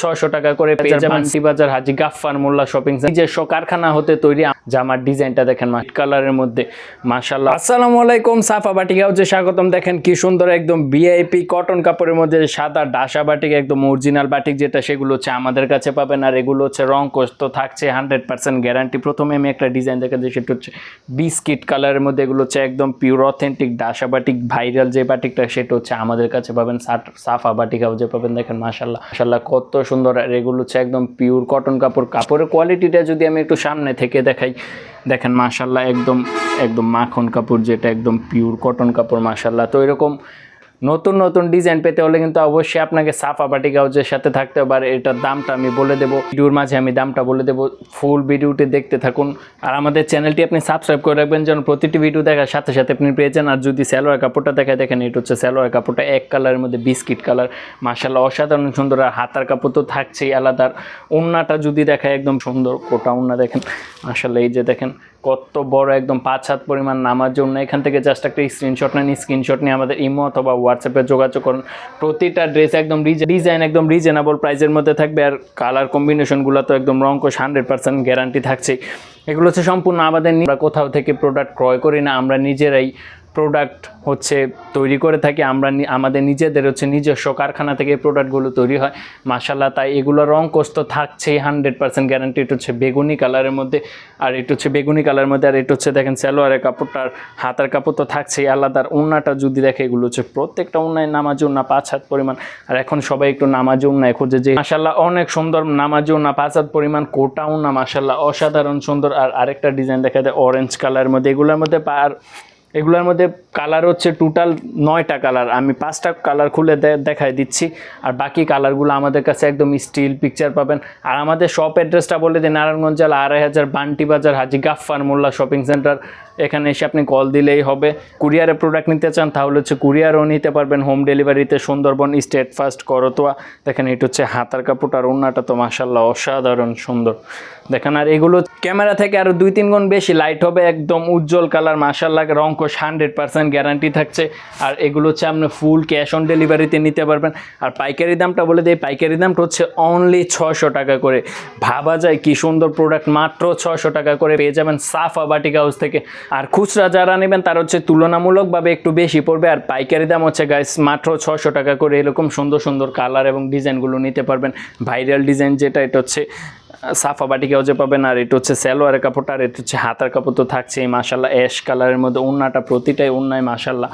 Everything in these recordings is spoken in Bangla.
ছশো টাকা করে পেয়ে যাবেন বাজার হাজি গাফফার মোল্লা শপিং নিজস্ব কারখানা হতে তৈরি জামার ডিজাইনটা দেখেন মাঠ কালারের মধ্যে। মাশাল্লাহ আসসালামু আলাইকুম সাফা বাটিকা হচ্ছে স্বাগতম। দেখেন কি সুন্দর একদম ভিআইপি কটন কাপড়ের মধ্যে সাদা ডাসা বাটিক একদম অরিজিনাল বাটিক যেটা সেগুলো হচ্ছে আমাদের কাছে পাবেন। আর এগুলো হচ্ছে রং কোষ তো থাকছে হান্ড্রেড পার্সেন্ট গ্যারান্টি প্রথমে আমি একটা ডিজাইন দেখা দিই সেটা হচ্ছে বিস্কিট কালারের মধ্যে। এগুলো হচ্ছে একদম পিওর অথেন্টিক ডাসা বাটিক ভাইরাল যে বাটিকটা সেটা হচ্ছে আমাদের কাছে পাবেন। সাফা বাটিক হাউজে পাবেন দেখেন মাশাল্লাহ মাশাল্লাহ কত সুন্দর আর এগুলো হচ্ছে একদম পিওর কটন কাপড়। কাপড়ের কোয়ালিটিটা যদি আমি একটু সামনে থেকে দেখাই, দেখেন মাশাল্লাহ একদম একদম মাখন কাপড় যেটা একদম পিওর কটন কাপড় মাশাল্লাহ তো এরকম নতুন নতুন ডিজাইন পেতে হলে কিন্তু অবশ্যই আপনাকে সাফা বাটি হাউজের সাথে থাকতে হবে। আর এটার দামটা আমি বলে দেবো। ভিডিওর মাঝে আমি দামটা বলে দেবো। ফুল ভিডিওটি দেখতে থাকুন। আর আমাদের চ্যানেলটি আপনি সাবস্ক্রাইব করে রাখবেন যেন প্রতিটি ভিডিও দেখার সাথে সাথে আপনি পেয়েছেন আর যদি স্যালোয়ার কাপড়টা দেখায়, দেখেন এটা হচ্ছে স্যালোয়ার কাপড়টা এক কালারের মধ্যে বিস্কিট কালার মাসাল্লাহ অসাধারণ সুন্দর। আর হাতার কাপড় তো থাকছেই আলাদা। আর ওন্নাটা যদি দেখায়, একদম সুন্দর। কোটা ওন্না দেখেন। মাসাল্লাহ এই যে দেখেন। কত বড় একদম পাঁচ হাত পরিমাণ নামার জন্য। এখান থেকে জাস্ট একটা স্ক্রিনশট নেন স্ক্রিনশট নিয়ে আমাদের ইমো অথবা হোয়াটসঅ্যাপে যোগাযোগ করুন। প্রতিটা ড্রেস একদম ডিজাইন একদম রিজনেবল প্রাইসের মধ্যে থাকবে আর কালার কম্বিনেশনগুলো তো একদম রঙ্কশ হান্ড্রেড পার্সেন্ট গ্যারান্টি থাকছে এগুলো হচ্ছে সম্পূর্ণ আমাদের কোথাও থেকে প্রোডাক্ট ক্রয় করি না, আমরা নিজেরাই প্রোডাক্ট হচ্ছে তৈরি করে থাকি, আমরা আমাদের নিজেদের হচ্ছে নিজস্ব কারখানা থেকে এই প্রোডাক্টগুলো তৈরি হয়। মাসাল্লাহ তাই এগুলো রং কোষ তো থাকছেই হান্ড্রেড পার্সেন্ট গ্যারান্টি এটা হচ্ছে বেগুনি কালারের মধ্যে, আর এটা হচ্ছে বেগুনি কালারের মধ্যে, আর এটা হচ্ছে দেখেন সালোয়ারের কাপড়টার হাতার কাপড় তো থাকছেই, আলাদা আর উন্নাটা যদি দেখে এগুলো হচ্ছে প্রত্যেকটা উন্নায় নামাজ উন্না পাঁচ হাত পরিমাণ, আর এখন সবাই একটু নামাজ উন্নায় খুঁজে যে মাসাল্লাহ অনেক সুন্দর নামাজ উন্না পাঁচ হাত পরিমাণ, কোটা উন্না মাসাল্লাহ অসাধারণ সুন্দর, আর আরেকটা ডিজাইন দেখা যায় অরেঞ্জ কালারের মধ্যে, এগুলোর মধ্যে আর এগুলোর মধ্যে কালার হচ্ছে টোটাল নয়টা কালার আমি পাঁচটা কালার খুলে দেখাই দিচ্ছি। আর বাকি কালারগুলো আমাদের কাছে একদম স্টিল পিকচার পাবেন। আর আমাদের শপ অ্যাড্রেসটা বলে দিই, নারায়ণগঞ্জ জেলা আড়াই হাজার, বান্টি বাজার, হাজি গাফফার মোল্লা শপিং সেন্টার এখানে এসে আপনি কল দিলেই হবে। কুরিয়ারে প্রোডাক্ট নিতে চান, তাহলে হচ্ছে কুরিয়ারও নিতে পারবেন হোম ডেলিভারিতে সুন্দরবন স্টেট ফার্স্ট করতোয়া। দেখেন এটা হচ্ছে হাতার কাপড় আর ওড়নাটা তো মাসাল্লাহ অসাধারণ সুন্দর। দেখেন আর এগুলো ক্যামেরা থেকে আরও দুই তিন গুণ বেশি লাইট হবে, একদম উজ্জ্বল কালার মাসাল্লাহ রঙ্কশ হান্ড্রেড পার্সেন্ট গ্যারান্টি থাকছে। আর এগুলো হচ্ছে আপনি ফুল ক্যাশ অন ডেলিভারিতে নিতে পারবেন। আর পাইকারি দামটা বলে দিই, পাইকারি দামটা হচ্ছে অনলি ছশো টাকা করে। ভাবা যায় কি সুন্দর প্রোডাক্ট মাত্র ছশো টাকা করে পেয়ে যাবেন সাফা বাটিক হাউস থেকে। আর খুচরা যারা নেবেন, তার হচ্ছে তুলনামূলকভাবে একটু বেশি পড়বে। আর পাইকারি দাম হচ্ছে গাইস মাত্র ছশো টাকা করে এরকম সুন্দর সুন্দর কালার এবং ডিজাইনগুলো নিতে পারবেন। ভাইরাল ডিজাইন যেটা, এটা হচ্ছে সাফা বাটিকে যে পাবেন? আর এটা হচ্ছে স্যালোয়ারের কাপড়টা, আর এটা হচ্ছে হাতার কাপড় তো থাকছেই মাসাল্লাহ অ্যাশ কালারের মধ্যে উন্নাটা, প্রতিটাই উন্নায় মাসাল্লাহ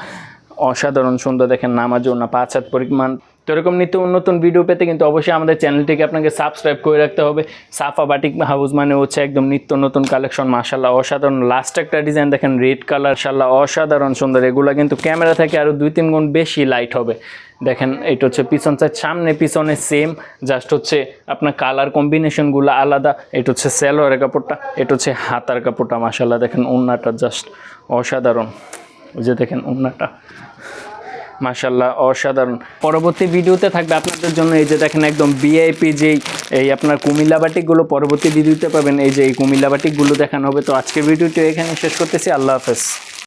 অসাধারণ সুন্দর দেখেন নামাজ ওনা পাঁচ হাত পরিমাণ তো এরকম নিত্য নতুন ভিডিও পেতে কিন্তু অবশ্যই আমাদের চ্যানেলটিকে আপনাকে সাবস্ক্রাইব করে রাখতে হবে। সাফা বাটিক হাউস মানে হচ্ছে একদম নিত্য নতুন কালেকশন মাসাল্লাহ অসাধারণ। লাস্ট একটা ডিজাইন দেখেন রেড কালার শাল্লাহ অসাধারণ সুন্দর। এগুলো কিন্তু ক্যামেরা থেকে আরও দুই তিন গুণ বেশি লাইট হবে। দেখেন, এটা হচ্ছে পিছন সাইড সামনে পিছনে সেম জাস্ট হচ্ছে আপনার কালার কম্বিনেশনগুলো আলাদা। এটা হচ্ছে স্যালোয়ারের কাপড়টা, এটা হচ্ছে হাতার কাপড়টা মাসাল্লাহ দেখেন ওন্নাটা জাস্ট অসাধারণ। ওই যে দেখেন ওন্নাটা মাশাল্লাহ অসাধারণ। পরবর্তী ভিডিওতে থাকবে আপনাদের জন্য এই যে দেখেন একদম বিআইপি যেই, এই আপনার কুমিল্লা বাটিকগুলো, পরবর্তী ভিডিওতে পাবেন এই যে এই কুমিল্লা বাটিকগুলো দেখানো হবে। তো আজকের ভিডিওটি এখানে শেষ করতেছি, আল্লাহ হাফেজ।